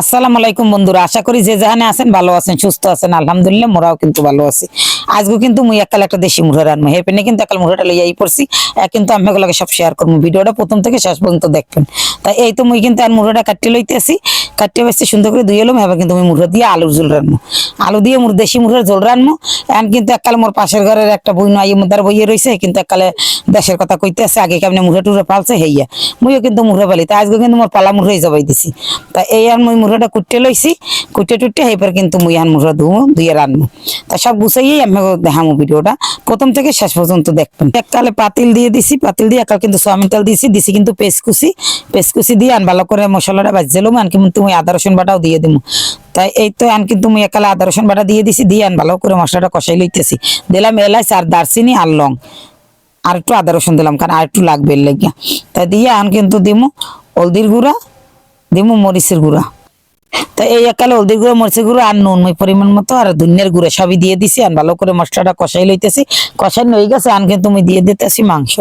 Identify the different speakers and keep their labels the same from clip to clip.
Speaker 1: আসসালামু আলাইকুম বন্ধুরা, আশা করি যে যেখানে আছেন ভালো আছেন, সুস্থ আছেন, আলহামদুলিল্লাহ মোরাও কিন্তু ভালো আছি। আজকে কিন্তু মুই একাল একটা দেশি মুড়া রান্না হে পেনে কিন্তু একাল মুড়াটা লইয়াই পড়ছি। কিন্তু আমি এগুলোকে সব শেয়ার করব ভিডিওটা প্রথম থেকে শেষ পর্যন্ত দেখবেন। তাই এই তো মুই কিন্তু আর মুড়াটা কাটিয়ে লইতেছি। কাটিয়ে বেশি সুন্দর করে ধুয়ে এলাম এবার কিন্তু মুই মুড়া দিয়ে আলুর ঝোল রান্না আলু দিয়ে মুর দেশি মুড়ার ঝোল রান্না এখন কিন্তু এককাল মোর পাশের ঘরের একটা বই নয় মুদার বইয়ে রয়েছে কিন্তু এককালে দেশের কথা কইতে আছে আগে কেমনে মুড়া টুড়া পালছে হেইয়া। মুইও কিন্তু মুড়া পালি। তা আজকে কিন্তু মোর পালা মুড়াই জবাই দিছি। তা এই আর মুই মুড়াটা কুটে লইছি। কুটে টুটে হেপার কিন্তু মুই আর মুড়া ধুমু, ধুয়ে রান্নু তা সব গুছাইয়েই আমি দেখামু ভিডিওটা। প্রথম থেকে শেষ পর্যন্ত দেখবেন। এককালে পাতিল দিয়ে দিছি, পাতিল দিয়ে একাল কিন্তু সোয়াবিন তেল দিছি দিছি কিন্তু পেস্টকুচি পেস্টকুচি দিয়ে আন, ভালো করে মশলাটা বাজছিলাম আন কিন্তু তুমি আদা রসুন বাটাও দিয়ে দিমু। তাই এই তো আন কিন্তু মুই একালে আদা রসুন বাটা দিয়ে দিছি, দিয়ে আন, ভালো করে মশলাটা কষাই লইতেছি। দিলাম এলাচ আর দারচিনি আর লং। আর একটু আদা রসুন দিলাম, কারণ আর একটু লাগবে লাগিয়া। তাই দিয়ে আন কিন্তু দিমু হলদির গুঁড়া, দিমু মরিচের গুঁড়া। তা এই একালে হলদির গুঁড়ো মরিচের গুঁড়ো আর নুন ওই পরিমাণ মতো আর ধনিয়ার গুঁড়ো সবই দিয়ে দিছি। আর ভালো করে মশলাটা কষাই লইতেছি। কষাই নই গেছে, আন কিন্তু আমি দিয়ে দিতেছি মাংস।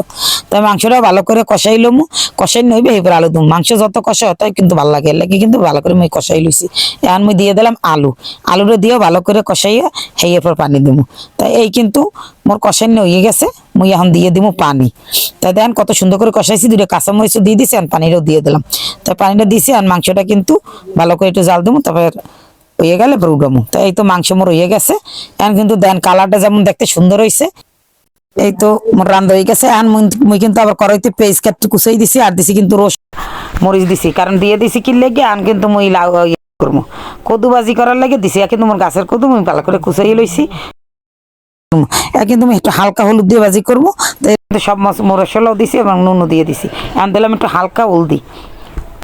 Speaker 1: তাই মাংসটা ভালো করে কষাই লমু। কষাই নইবে, এবার আলু দুম মাংস যত কষা হয় কিন্তু ভালো লাগে। লাগে কিন্তু ভালো করে মই কষাই লইছি। এখন মই দিয়ে দিলাম আলু। আলুটা দিয়েও ভালো করে কষাইয়া সেই এরপর পানি দিমু। তাই এই কিন্তু মোর কষাই হয়ে গেছে। মুই এখন দিয়ে দিমু পানি। তাই দেখেন কত সুন্দর করে কষাইছি দুটো কাঁচামরিচও দিয়ে দিছি আর পানিটাও দিয়ে দিলাম। তাই পানিটা দিছি আর মাংসটা কিন্তু ভালো করে একটু জাল দেবো তারপর হয়ে গেলে উঠামু। তাই এই তো মাংস মোর হয়ে গেছে। এখন কিন্তু দেন কালারটা যেমন দেখতে সুন্দর হয়েছে এই তো মোর রান্না হয়ে গেছে। এখন মুই- কিন্তু আবার কড়াইতে পেঁয়াজ কাটতে কুচাই দিছি, আর দিছি কিন্তু রস মরিচ দিছি। কারণ দিয়ে দিছি কি লেগে আন কিন্তু মুই লাউ ইয়ে করব কদু ভাজি করার লাগে দিছি আর কিন্তু মোর গাছের কদু মুই ভালো করে কুচাই লইছি। কিন্তু আমি একটু হালকা হলুদ দিয়ে ভাজি করব। সব মশলাও দিছি এবং নুনও দিয়ে দিছি। এখন দিলাম একটু হালকা হলদি।